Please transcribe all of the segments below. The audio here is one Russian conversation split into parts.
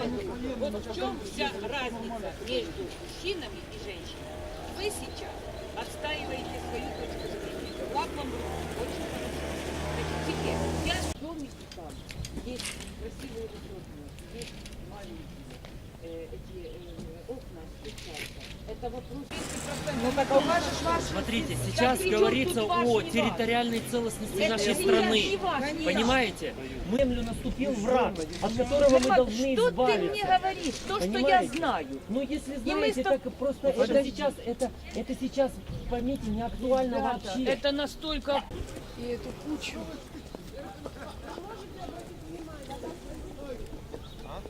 Вот в чем вся разница между мужчинами и женщинами. Вы сейчас отстаиваете свою точку зрения. Как вам очень хорошо. Значит, теперь я в там есть красивые высотные, есть маленькие эти окна. Это вопрос. Ну так покажешь ваш. Смотрите, сейчас говорится о территориальной целостности Это нашей страны. Понимаете? Мы землю наступил враг, от которого мы должны что ты избавиться. мне говоришь? То, что я знаю. Ну, если знаете, так просто это сейчас, это, это сейчас, поймите, не актуально вообще. Это настолько И эту кучу. Да,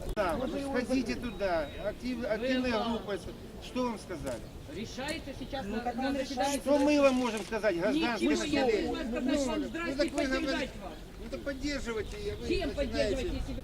вот сходите туда, актив, активная группа. Что вам сказали? решается сейчас Ну, на, на заседании. Что мы вам можем сказать, гражданское Ничего, я население? могу сказать вам здрасте так и вы говорите- поддержать вас. Ну так поддерживайте, вы Чем поддерживать, если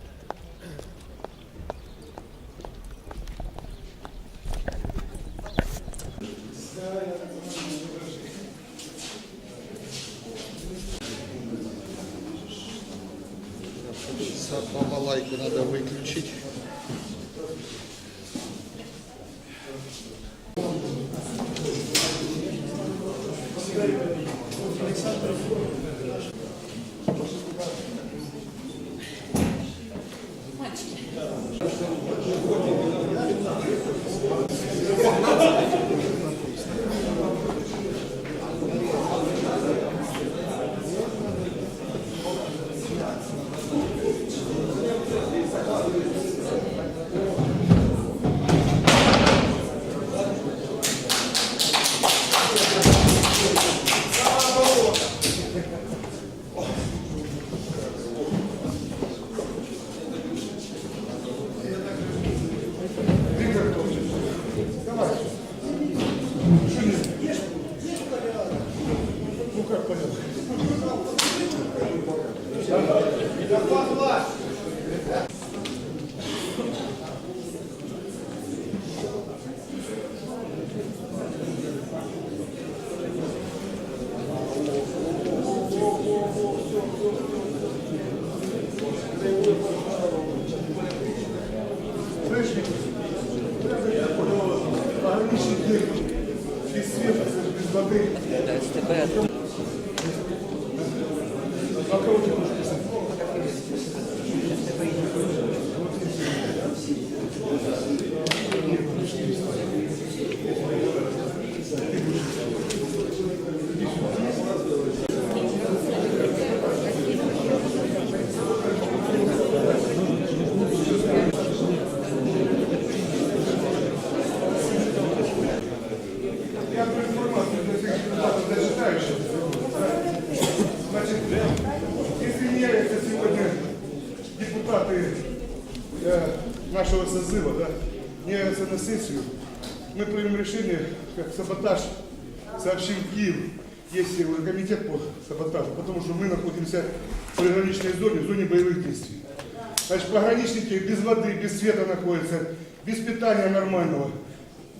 явятся на сессию, мы примем решение, как саботаж сообщим Киев, э, комитет по саботажу, потому что мы находимся в приграничной зоне, в зоне боевых действий. Значит, пограничники без воды, без света находятся, без питания нормального.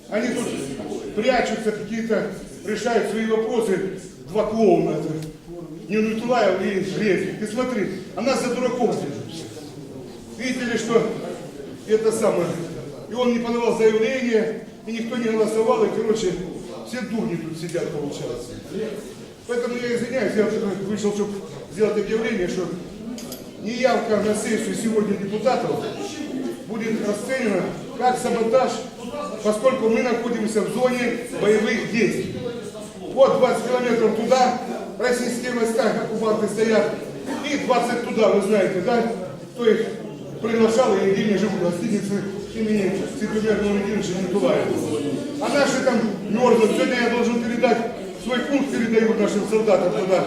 Они тут прячутся, какие-то решают свои вопросы. Два клоуна это. Нинутулаев и Резник. Ты смотри, а нас за дураков держат. Видели, что это самое. И он не подавал заявление, и никто не голосовал, и, короче, все дурни тут сидят, получается. Поэтому я извиняюсь, я вышел, чтобы сделать объявление, что неявка на сессию сегодня депутатов будет расценена как саботаж, поскольку мы находимся в зоне боевых действий. Вот 20 километров туда, российские войска, оккупанты стоят, и 20 туда, вы знаете, да, кто их приглашал, и они живут, в имени Святомира Владимировича Николаева. А наши там мерзнут. Сегодня я должен передать, свой пункт передаю нашим солдатам туда,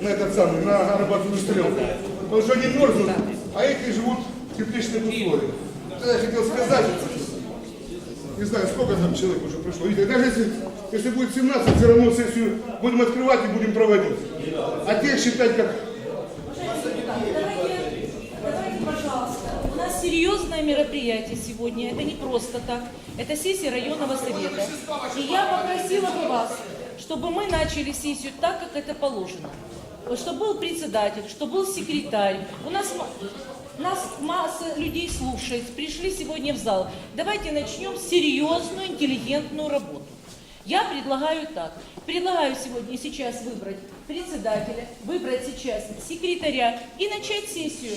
на этот самый, на Арабатскую стрелку. Потому что они мерзнут, а эти живут в тепличных условиях. Это я хотел сказать, не знаю, сколько там человек уже пришло. Видите, даже если, если будет 17, все равно сессию будем открывать и будем проводить. А тех считать как Давайте, давайте, пожалуйста. У серьезное мероприятие сегодня. Это не просто так. Это сессия районного совета. И я попросила бы вас, чтобы мы начали сессию так, как это положено. Чтобы был председатель, чтобы был секретарь. У нас Нас масса людей слушает, пришли сегодня в зал. Давайте начнем серьезную, интеллигентную работу. Я предлагаю так. Предлагаю сегодня и сейчас выбрать председателя, выбрать сейчас секретаря и начать сессию.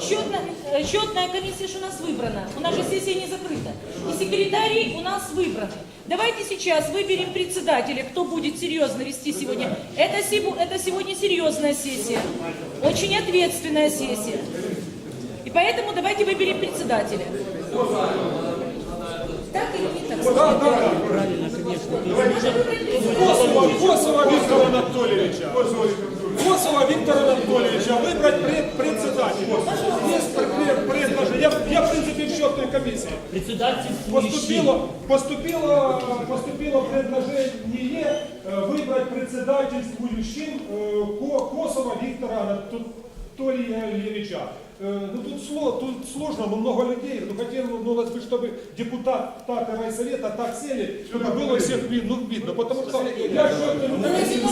Счетная, э, счетная комиссия же у нас выбрана. У нас же сессия не закрыта. И секретари у нас выбраны. Давайте сейчас выберем председателя, кто будет серьезно вести сегодня. Это, это сегодня серьезная сессия. Очень ответственная сессия. И поэтому давайте выберем председателя. Так или не так? Косова, Косова Виктора Анатольевича. Косова Виктора Анатольевича выбрать пред, председателя. Я, я, в принципе, в счетной комиссии. Председатель Поступило, поступило, поступило предложение э, выбрать председательствующим э, Ко- Косова Виктора Анатольевича. Э, Ну, тут, сло- тут сложно, но много людей. Ну, хотелось бы, чтобы депутаты райсовета так сели, чтобы было всех видно, ну, видно. Потому что я считаю,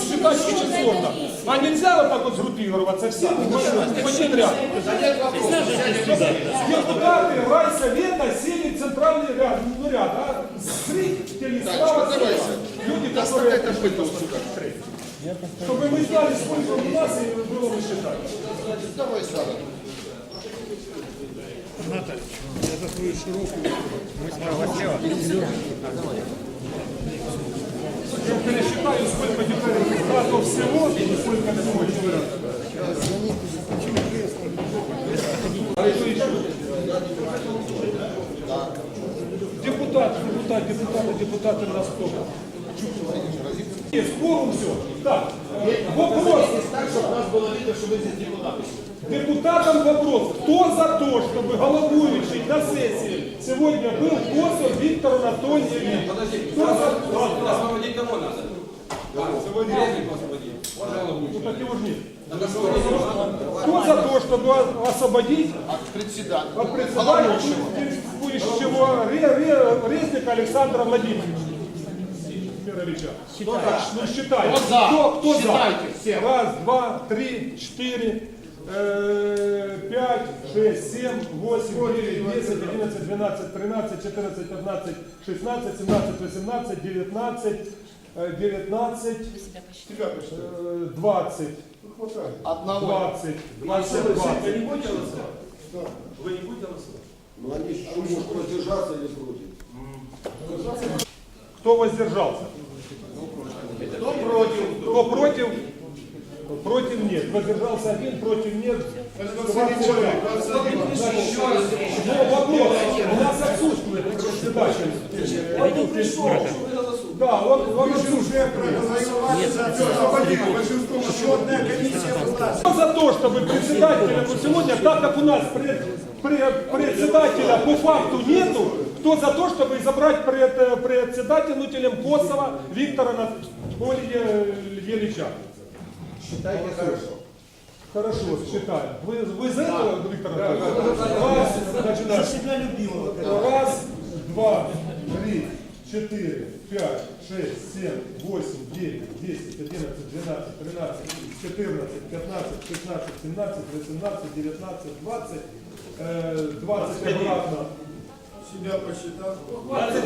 считать очень сложно. А нельзя вот так вот сгруппироваться все в один ряд. Депутаты райсовета сели в центральный ряд, ну, ряд, а зрители справа. Люди, которые... Чтобы мы знали, сколько у нас и было бы считать. Давай, Сара. Я пересчитаю, сколько депутатов всего и сколько всего. А еще? Депутат, депутат, депутаты, депутаты на стол. Форум все. Так, э, вопрос. Депутатам вопрос. Кто за то, чтобы головующий на сессии сегодня был Косов Виктор Анатольевич? Кто за Ну, так его ж нет. Кто за то, чтобы освободить Председатель. от председательствующего Ре- Ре- Резника Александра Владимировича? Мировича. Ну, считай. Кто за? Кто, кто за? Считайте все. Раз, два, три, четыре, э, пять, шесть, семь, восемь, девять, десять, одиннадцать, двенадцать, тринадцать, четырнадцать, пятнадцать, шестнадцать, семнадцать, восемнадцать, девятнадцать, э, девятнадцать, э, двадцать. Одного. Двадцать, двадцать, двадцать. Ну они что, может продержаться или против? Кто воздержался? Кто против? Кто против? Против нет. Воздержался один, против нет. Вопрос. У нас отсутствует председатель. Да, он, он уже Кто за то, чтобы председателя вот сегодня, так как у нас пред- пред- председателя по факту нету, кто за то, чтобы избрать пред- э, председателем Косова Виктора Анатольевича? Считайте хорошо. Хорошо, считаем. Вы, вы за этого, Виктор Анатольевич? Раз, начинаем. Раз, два, три, четыре, пять, шесть, семь, восемь, девять, десять, одиннадцать, двенадцать, тринадцать, четырнадцать, пятнадцать, шестнадцать, семнадцать, восемнадцать, девятнадцать, двадцать, э, двадцать обратно. Себя посчитал. Двадцать,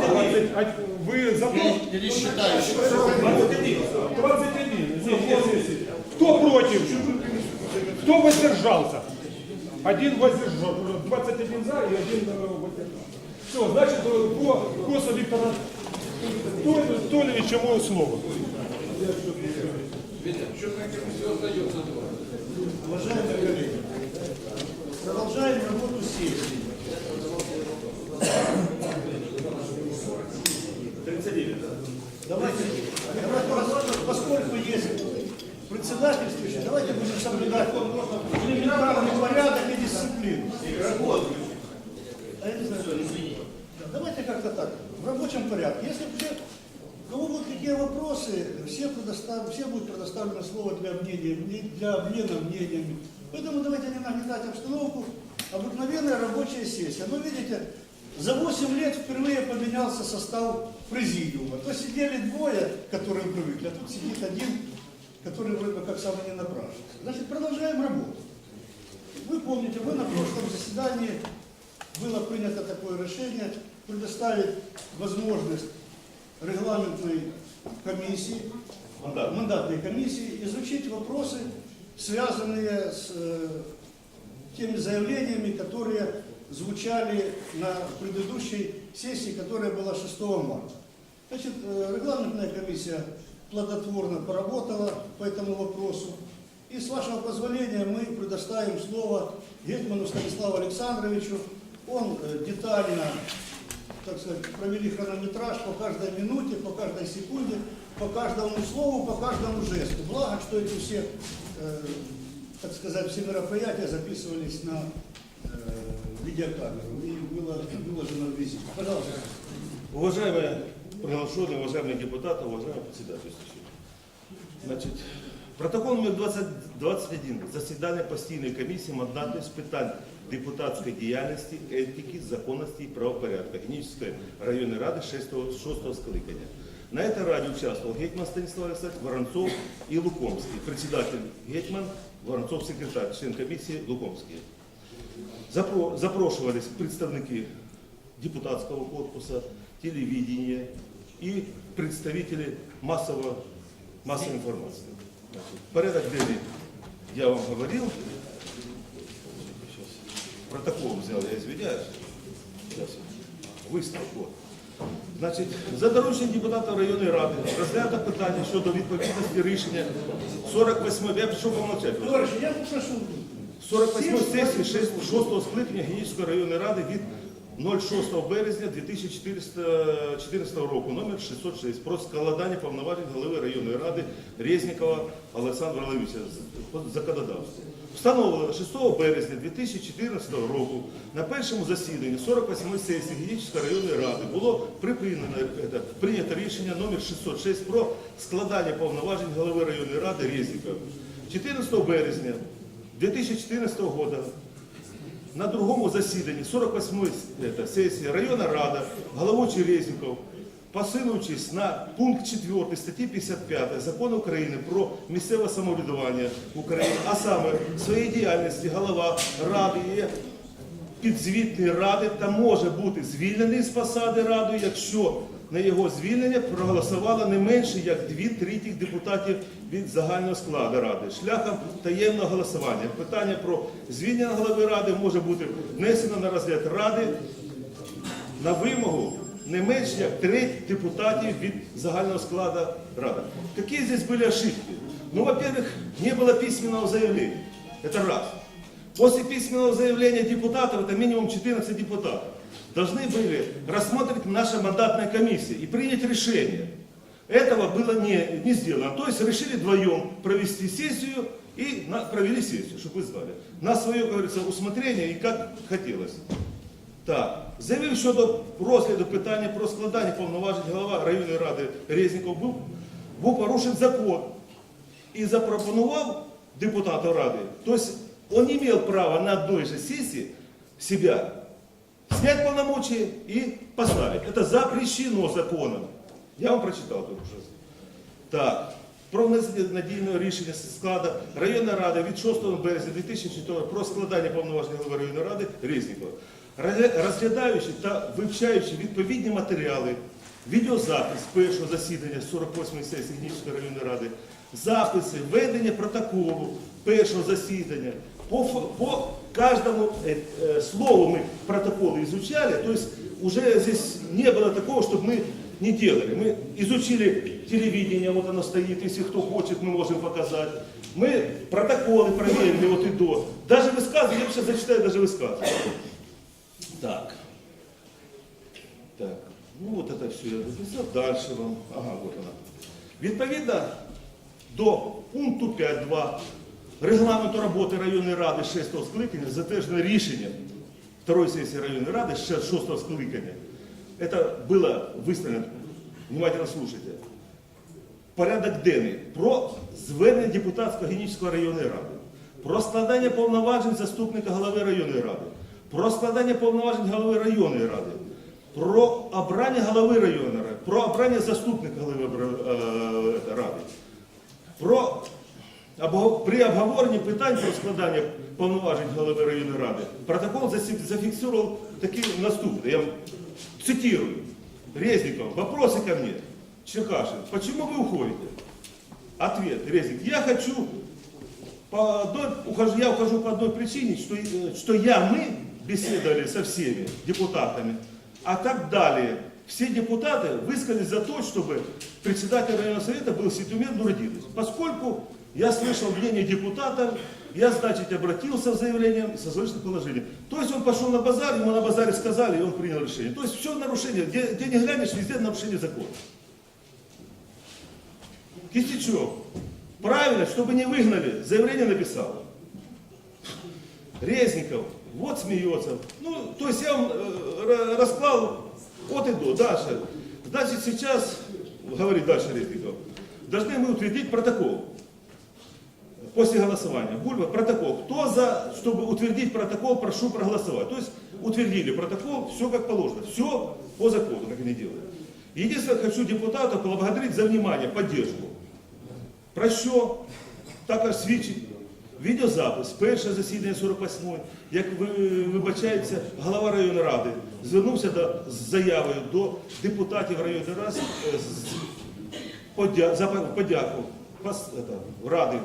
а Вы за то? Или считаешь? 21. Здесь, здесь, здесь. Кто против? Кто воздержался? Один воздержал. 21 за и один воздержался. Все, значит, э, по Косу Виктора Толевича мое слово. Уважаемые коллеги, продолжаем работу сессии. 39, да. Давайте, давайте, поскольку есть председательствующий, давайте будем соблюдать элементарный порядок и дисциплину. А я не знаю, Давайте как-то так, в рабочем порядке. Если все, кого будут какие вопросы, все, предостав, все будет предоставлено слово для мнения, мне- для обмена мнениями. Поэтому давайте не нагнетать обстановку. Обыкновенная рабочая сессия. Но видите, за 8 лет впервые поменялся состав президиума. То сидели двое, которые привыкли, а тут сидит один, который вроде бы как самый не напрашивается. Значит, продолжаем работу. Вы помните, вы на прошлом заседании было принято такое решение предоставить возможность регламентной комиссии, мандатной комиссии изучить вопросы, связанные с э, теми заявлениями, которые звучали на предыдущей сессии, которая была 6 марта. Значит, э, регламентная комиссия плодотворно поработала по этому вопросу. И с вашего позволения мы предоставим слово Гетману Станиславу Александровичу. Он э, детально, так сказать, провели хронометраж по каждой минуте, по каждой секунде, по каждому слову, по каждому жесту. Благо, что эти все, э, так сказать, все мероприятия записывались на видеокамеру и было выложено в визит. Пожалуйста. Уважаемые приглашенные, уважаемые депутаты, уважаемые председательствующие. Значить, протокол номер 20, 21. Засідання постійної комісії мандатної з питань депутатської діяльності, етики, законності і правопорядка Генічної районної ради 6 шостого скликання. На этой раді участвовал Гетман Станислав Александрович, Воронцов и Лукомский. Председатель Гетман, Воронцов секретарь, член комиссии Лукомский. Запро- Запрошувались представники депутатского корпуса, телевидения и представители массового, массовой информации. Порядок денный я вам говорил. Протокол взял, я извиняюсь. Сейчас. Виставку. Значить, за дорученням депутата районної ради розглянуто питання щодо відповідності рішення 48 я пішов помовчати. Товарищи, я прошу. 48 сесії 6 скликання Генічної районної ради від 06 березня 2014 року, номер 606, про складання повноважень голови районної ради Резнікова Олександра Левича з- по законодавству. Встановлено 6 березня 2014 року на першому засіданні 48 сесії Генічної районної ради було припинено, е, прийнято рішення номер 606 про складання повноважень голови районної ради Резнікова. 14 березня 2014 года на другому засіданні 48-ї сесії районна рада, головуючий Резніков, посилуючись на пункт 4 статті 55 Закону України про місцеве самоврядування України, а саме в своїй діяльності голова ради є підзвітної ради та може бути звільнений з посади ради, якщо на його звільнення проголосувало не менше як дві третіх депутатів від загального складу ради шляхом таємного голосування. Питання про звільнення голови ради може бути внесено на розгляд ради на вимогу не менш як треть депутатів від загального складу Рады. Какие здесь были ошибки? Ну, во-первых, не было письменного заявления. Это раз. После письменного заявления депутатов, это минимум 14 депутатов, должны были рассмотреть наша мандатная комиссия и принять решение. Этого было не, не сделано. То есть решили вдвоем провести сессию и на- провели сессию, чтобы вы знали. На свое, как говорится, усмотрение и как хотелось. Так, заявив щодо розгляду питання про складання повноважень голова районної ради Резніков був, був порушен закон і запропонував депутату ради, тобто он не имел права на одной же сессии себя снять полномочия и поставить. Это запрещено законом. Я вам прочитал только что. Так. Про внесення надійного рішення складу районної ради від 6 березня 2004 про складання повноважень голови районної ради Резнікова. Розгля- Розглядаючи та вивчаючи відповідні матеріали, відеозапис першого засідання 48-ї сесії Гнівської районної ради, записи, ведення протоколу першого засідання, по, по каждому э, э, слову мы протоколы изучали, то есть уже здесь не было такого, чтобы мы не делали. Мы изучили телевидение, вот оно стоит, если кто хочет, мы можем показать. Мы протоколы проверили от и до. Даже высказывания, я сейчас зачитаю даже высказывания. Так. Так. Ну вот это все я написал. Дальше вам. Ага, вот она. Відповідно до пункту 5.2 регламенту роботи районної ради 6 скликання затверджено рішенням второй сессии районной рады 6 скликания. Это было выставлено, внимательно слушайте, порядок денний про звернення депутатського Генічської районної ради, про складання повноважень заступника голови районної ради, про складання повноважень голови районної ради, про обрання голови районної ради, про обрання заступника голови е, ради, про Або при обговоренні питань про складання повноважень голови районної ради протокол засі- зафіксував такі наступне. Я вам цитирую. Резников, вопросы ко мне. Черкашин, почему вы уходите? Ответ, Резник, я хочу, по одной, ухожу, я ухожу по одной причине, что, э, что я, мы беседовали со всеми депутатами, а так далее. Все депутаты высказались за то, чтобы председатель районного совета был Ситумир Нурдинович. Поскольку я слышал мнение депутатов, я, значит, обратился с заявлением с созвучным положением. То есть он пошел на базар, ему на базаре сказали, и он принял решение. То есть все нарушение, где, где не глянешь, везде нарушение закона. Кистячок, правильно, чтобы не выгнали, заявление написал. Резников, вот смеется. Ну, то есть я вам э, ра- расклал от и до. Дальше. Значит, сейчас, говорит дальше Резников, должны мы утвердить протокол после голосования. Бульба, протокол. Кто за, чтобы утвердить протокол, прошу проголосовать. То есть утвердили протокол, все как положено. Все по закону, как они делают. Единственное, хочу депутатов поблагодарить за внимание, поддержку. Про що також свідчить відеозапис, перше засідання 48-ї, як ви- вибачається голова районної ради, звернувся до, з заявою до депутатів районної ради е, за подяку ради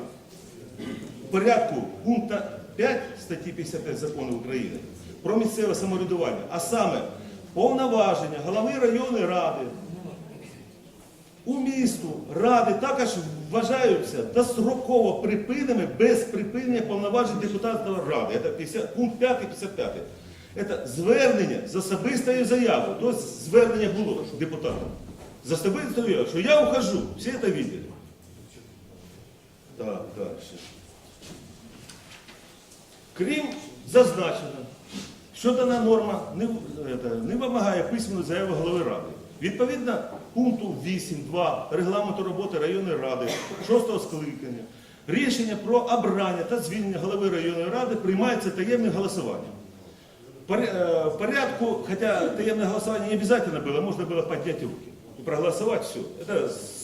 в порядку пункта 5 статті 55 закону України про місцеве самоврядування, а саме повноваження голови районної ради у місту ради також вважаються достроково припиненими без припинення повноважень депутатів ради. Це 50, пункт 5 і 55. Це звернення з особистою заявою. Тобто звернення було депутатам. За особистою заявою, що я ухожу. Всі це бачили. Так, далі. Крім зазначено, що дана норма не, это, не вимагає письменної заяви голови ради. Відповідно пункту 8.2 регламенту роботи районної ради 6 скликання, рішення про обрання та звільнення голови районної ради приймається таємним голосуванням. Пор- э, В порядку, хотя таемное голосование не обязательно было, можно было поднять руки и проголосовать, все. Это с-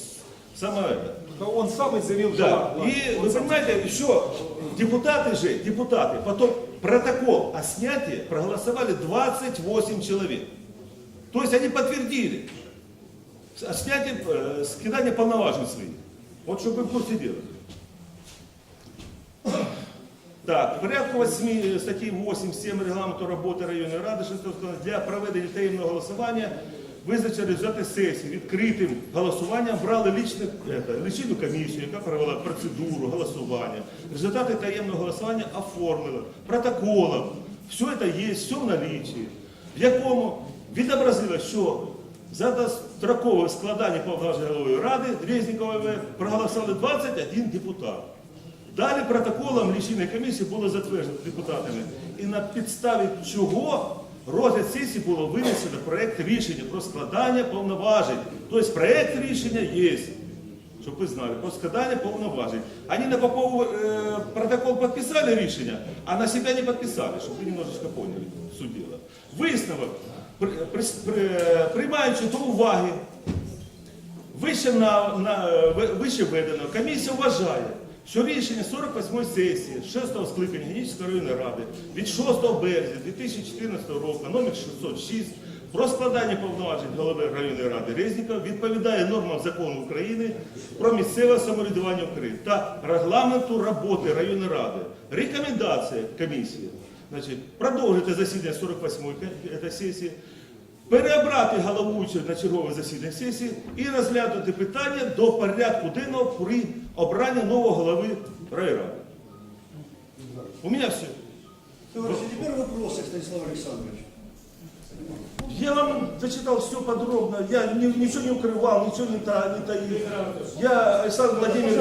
самое это. Он сам и заявил, Да. что... И вы понимаете, еще депутаты же, депутаты, потом протокол о снятии проголосовали 28 человек. То есть они подтвердили о снятии, э, скидание полноважен своих. Вот чтобы вы в курсе дела. Так, в порядку 8 статті 8.7 регламенту роботи районної ради 6 скликання для проведення таємного голосування визначили результати сесії відкритим голосуванням брали это, лічильну комісію, яка провела процедуру голосування. Результати таємного голосування оформили протоколом. Все це є, все в налічі, в якому відобразилось, що за дострокове складання повноважень голови ради Резнікової проголосували 21 депутат. Далі протоколом лічильної комісії було затверджено депутатами. І на підставі чого розгляд сесії було винесено проєкт рішення про складання повноважень. Тобто проєкт рішення є, щоб ви знали, про складання повноважень. Они на Попову э, протокол подписали рішення, а на себя не подписали, щоб ви немножечко поняли суть. Висновок, при, при, при- приймаючи до уваги Вище, на, на, вище введено, комісія вважає, що рішення 48-ї сесії 6-го скликання Генічної районної ради від 6 березня 2014 року номер 606 про складання повноважень голови районної ради Резнікова відповідає нормам закону України про місцеве самоврядування України та регламенту роботи районної ради. Рекомендація комісії значить, продовжити засідання 48-ї сесії, переобрати головуючого на чергове засідання сесії і розглянути питання до порядку денного при обранні нового голови райради. У мене все. Товарищи, теперь вопросы, Станислав Александрович. Я вам зачитал все подробно, я ни- ничего не укрывал, ничего не, та, не таил. Я, Александр Владимирович,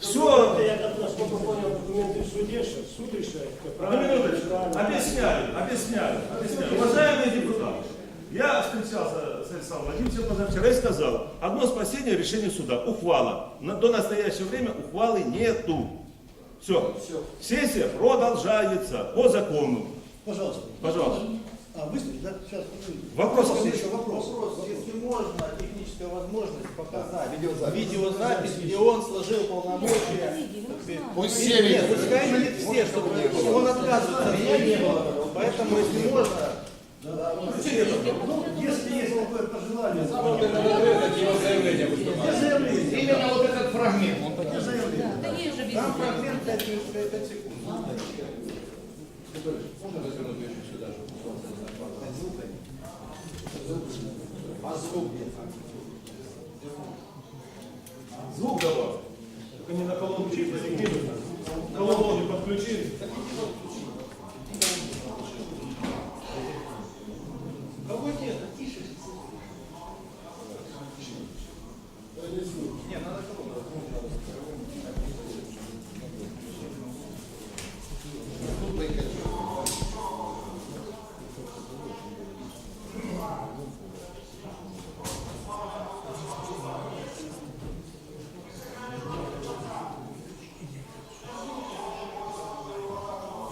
все... Я как раз только понял документы в суде, что суд решает, как На правильно. минуточку. Объясняю, объясняю, объясняю. Уважаемые депутаты, я встречался с Александром Владимировичем позавчера и сказал, одно спасение решение суда, ухвала. На- до настоящего время ухвалы нету. Все. Сессия продолжается по закону. Пожалуйста. Пожалуйста. А быстро, да? Сейчас. Вопрос, еще вопрос. Если можно, техническая возможность показать видеозапись, где он сложил полномочия. Пусть все Нет, видят. пускай видят все, чтобы он отказывается. Поэтому, если можно, Ну, если есть какое-то желание. Именно вот этот фрагмент. Да не же везде. там фрагмент 5 секунд. Звук давай. Только не на колонку чисто не кинуть. Колонку не подключили. Кого нет, тише.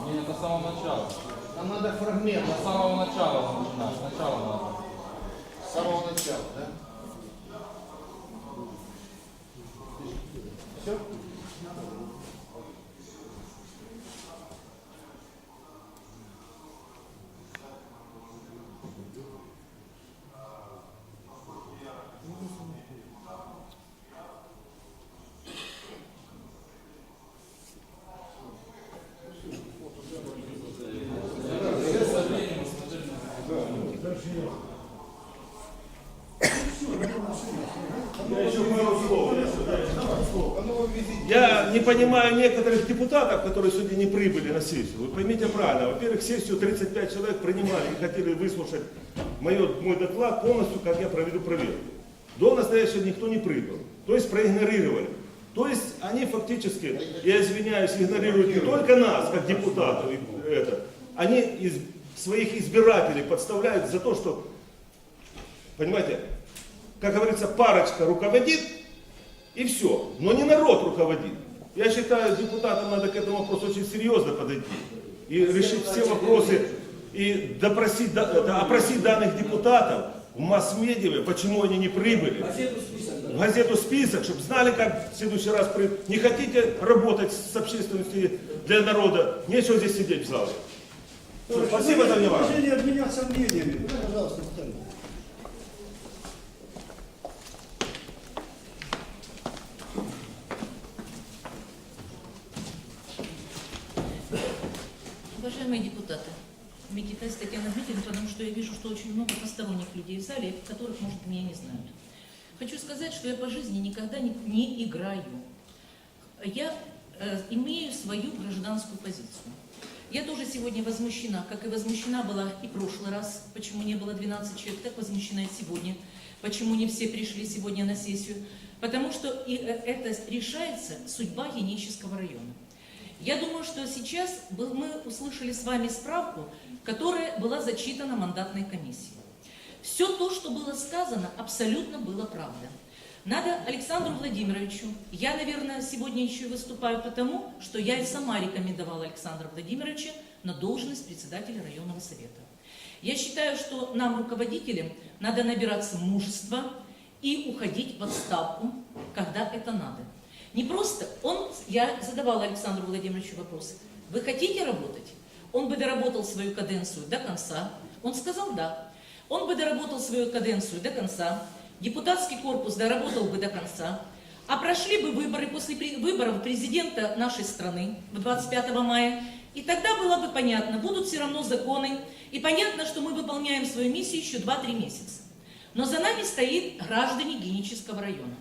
Не, это с самого начала. Нам надо фрагмент С самого начала начинать. Сначала надо. с самого начала, да? Я еще пару слов. Я не понимаю некоторых депутатов, которые сегодня не прибыли на сессию. Вы поймите правильно. Во-первых, сессию 35 человек принимали и хотели выслушать мое, мой доклад полностью, как я проведу проверку. До настоящего никто не прибыл. То есть проигнорировали. То есть они фактически, я извиняюсь, игнорируют не только нас, как депутатов, это, они из своих избирателей подставляют за то, что, понимаете, как говорится, парочка руководит, и все. Но не народ руководит. Я считаю, депутатам надо к этому вопросу очень серьезно подойти. И решить все вопросы, и допросить, опросить данных депутатов в масс-медиа, почему они не прибыли. В газету список, чтобы знали, как в следующий раз при... Не хотите работать с общественностью для народа, нечего здесь сидеть в зале. Спасибо за внимание. Обменяться мнениями. Пожалуйста, Уважаемые депутаты, Микитась Татьяна Дмитриевна, потому что я вижу, что очень много посторонних людей в зале, которых, может, меня не знают. Хочу сказать, что я по жизни никогда не, не играю. Я э, имею свою гражданскую позицию. Я тоже сегодня возмущена, как и возмущена была и в прошлый раз, почему не было 12 человек, так возмущена и сегодня, почему не все пришли сегодня на сессию. Потому что и, э, это решается судьба Генического района. Я думаю, что сейчас мы услышали с вами справку, которая была зачитана мандатной комиссией. Все то, что было сказано, абсолютно было правда. Надо Александру Владимировичу, я, наверное, сегодня еще выступаю потому, что я и сама рекомендовала Александра Владимировича на должность председателя районного совета. Я считаю, что нам, руководителям, надо набираться мужества и уходить в отставку, когда это надо. Не просто, он, я задавала Александру Владимировичу вопрос, вы хотите работать? Он бы доработал свою каденцию до конца. Он сказал да. Он бы доработал свою каденцию до конца. Депутатский корпус доработал бы до конца. А прошли бы выборы после выборов президента нашей страны в 25 мая. И тогда было бы понятно, будут все равно законы. И понятно, что мы выполняем свою миссию еще 2-3 месяца. Но за нами стоит граждане Генического района.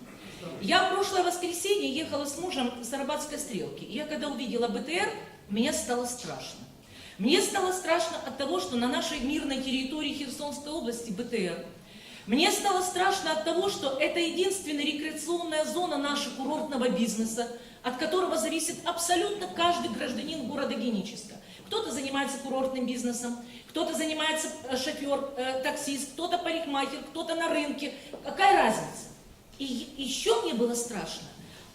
Я в прошлое воскресенье ехала с мужем с Арбатской стрелки. И я когда увидела БТР, мне стало страшно. Мне стало страшно от того, что на нашей мирной территории Херсонской области БТР. Мне стало страшно от того, что это единственная рекреационная зона нашего курортного бизнеса, от которого зависит абсолютно каждый гражданин города Геническа. Кто-то занимается курортным бизнесом, кто-то занимается э, шофер, э, таксист, кто-то парикмахер, кто-то на рынке. Какая разница? Еще мне было страшно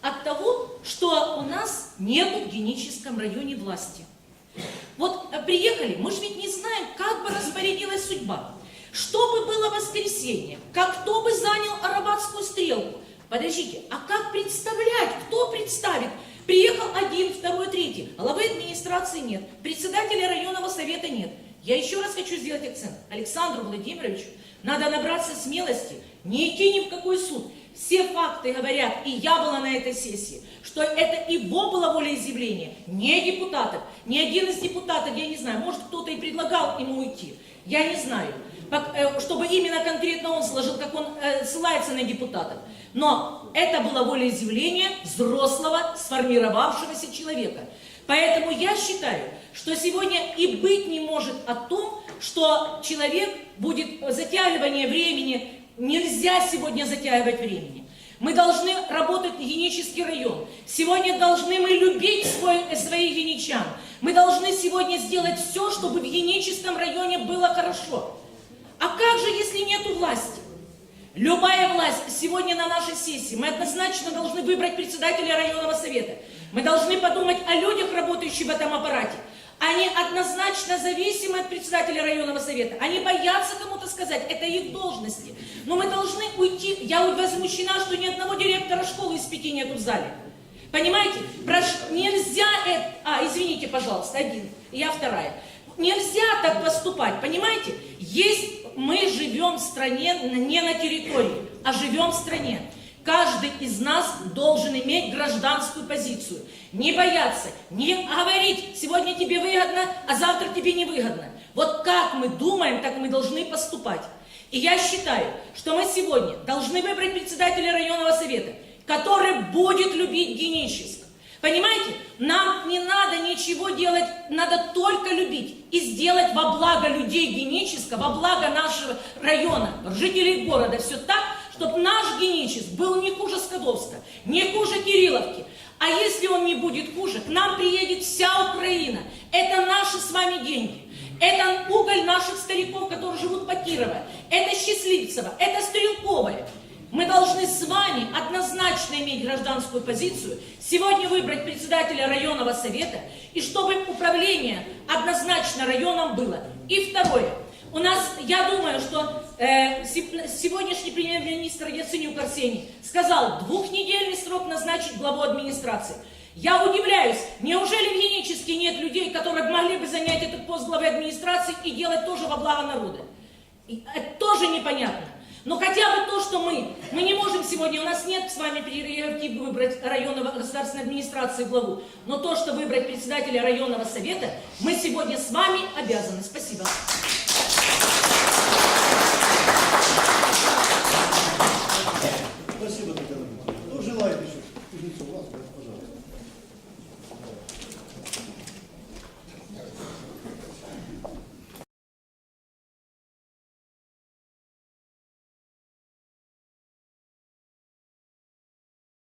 от того, что у нас нет в Геническом районе власти. Вот э, приехали, мы же ведь не знаем, как бы распорядилась судьба. Что бы было воскресенье? Как кто бы занял Арабатскую стрелку? Подождите, а как представлять? Кто представит? Приехал один, второй, третий. Главы администрации нет. Председателя районного совета нет. Я еще раз хочу сделать акцент. Александру Владимировичу надо набраться смелости, не идти ни в какой суд. Все факты говорят, и я была на этой сессии, что это его было волеизъявление, не депутатов. Ни один из депутатов, я не знаю, может кто-то и предлагал ему уйти. Я не знаю. Э, Чтобы именно конкретно он сложил, как он э, ссылается на депутатов. Но это было волеизъявление взрослого, сформировавшегося человека. Поэтому я считаю, что сегодня и быть не может о том, что человек будет затягивание времени. Нельзя сегодня затягивать времени. Мы должны работать в генический район. Сегодня должны мы любить свой, своих геничан. Мы должны сегодня сделать все, чтобы в геническом районе было хорошо. А как же, если нету власти? Любая власть сегодня на нашей сессии, мы однозначно должны выбрать председателя районного совета. Мы должны подумать о людях, работающих в этом аппарате. Они однозначно зависимы от председателя районного совета. Они боятся кому-то сказать, это их должности. Но мы должны уйти. Я возмущена, что ни одного директора школы из пяти нету в зале. Понимаете? Прош- Нельзя это... А, извините, пожалуйста, один. Я вторая. Нельзя так поступать, понимаете? Есть мы живем в стране не на территории, а живем в стране. Каждый из нас должен иметь гражданскую позицию. Не бояться, не говорить, сегодня тебе выгодно, а завтра тебе не выгодно. Вот как мы думаем, так мы должны поступать. И я считаю, что мы сегодня должны выбрать председателя районного совета, который будет любить Геническ. Понимаете, нам не надо ничего делать, надо только любить и сделать во благо людей Генического, во благо нашего района, жителей города, все так, чтобы наш Геническ был не хуже Скадовска, не хуже Кирилловки. А если он не будет хуже, к нам приедет вся Украина. Это наши с вами деньги. Это уголь наших стариков, которые живут по Кирово. Это Счастливцево, это Стрелковое. Мы должны с вами однозначно иметь гражданскую позицию, сегодня выбрать председателя районного совета, и чтобы управление однозначно районом было. И второе. У нас, я думаю, что э, се- сегодняшний премьер-министр Яценюк Арсений сказал, двухнедельный срок назначить главу администрации. Я удивляюсь, неужели в Генически нет людей, которые могли бы занять этот пост главы администрации и делать тоже во благо народа? И Это тоже непонятно. Но хотя бы то, что мы, мы не можем сегодня, у нас нет с вами прерогатив выбрать районного государственной администрации главу, но то, что выбрать председателя районного совета, мы сегодня с вами обязаны. Спасибо.